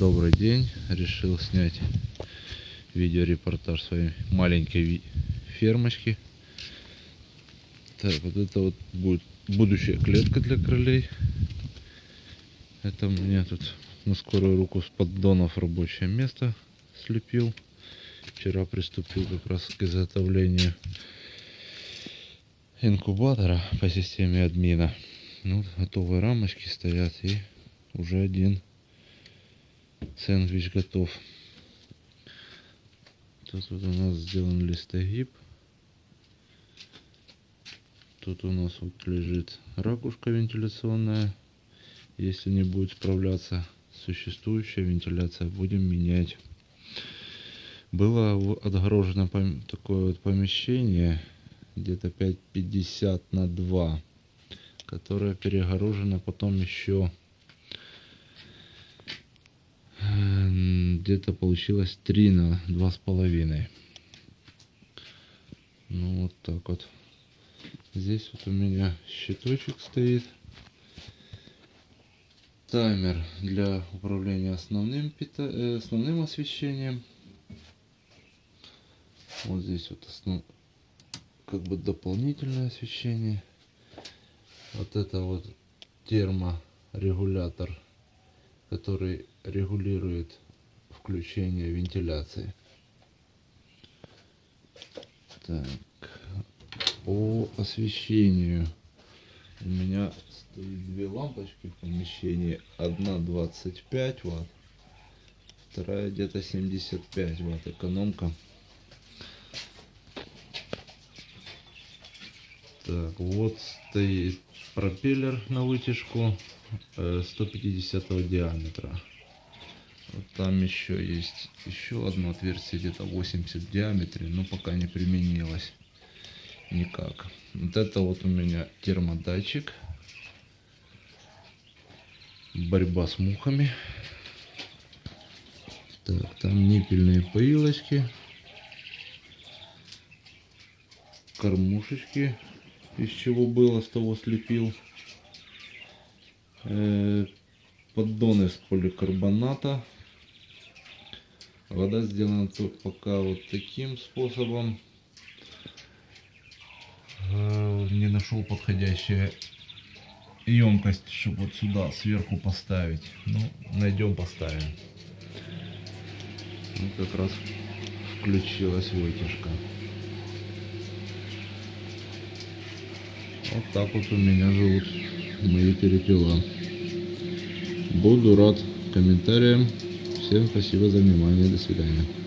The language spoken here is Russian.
Добрый день. Решил снять видеорепортаж своей маленькой фермочки. Так, вот это вот будет будущая клетка для кролей. Это мне тут на скорую руку с поддонов рабочее место слепил. Вчера приступил как раз к изготовлению инкубатора по системе админа. Ну, готовые рамочки стоят и уже один сэндвич готов. Тут вот у нас сделан листогиб. Тут у нас вот лежит ракушка вентиляционная. Если не будет справляться существующая вентиляция, будем менять. Было отгорожено такое вот помещение, где-то 5,50 на 2, которое перегорожено потом еще где-то получилось 3 на два с половиной. Ну вот так вот. Здесь вот у меня щиточек стоит. Таймер для управления основным, пита- э, основным освещением. Вот здесь вот основ... как бы дополнительное освещение. Вот это вот терморегулятор который регулирует включение вентиляции. Так, по освещению у меня стоит две лампочки в помещении. Одна 25 ватт, вторая где-то 75 ватт экономка. Так, вот стоит пропеллер на вытяжку э, 150 диаметра. Там еще есть еще одно отверстие где-то 80 в диаметре, но пока не применилось никак. Вот это вот у меня термодатчик. Борьба с мухами. Так, там ниппельные поилочки. Кормушечки из чего было, с того слепил. Э, Поддон из поликарбоната. Вода сделана пока вот таким способом. Э, Не нашел подходящую емкость, чтобы вот сюда сверху поставить. Ну, найдем, поставим. Ну, как раз включилась вытяжка. Вот так вот у меня живут мои перепела. Буду рад комментариям. Всем спасибо за внимание. До свидания.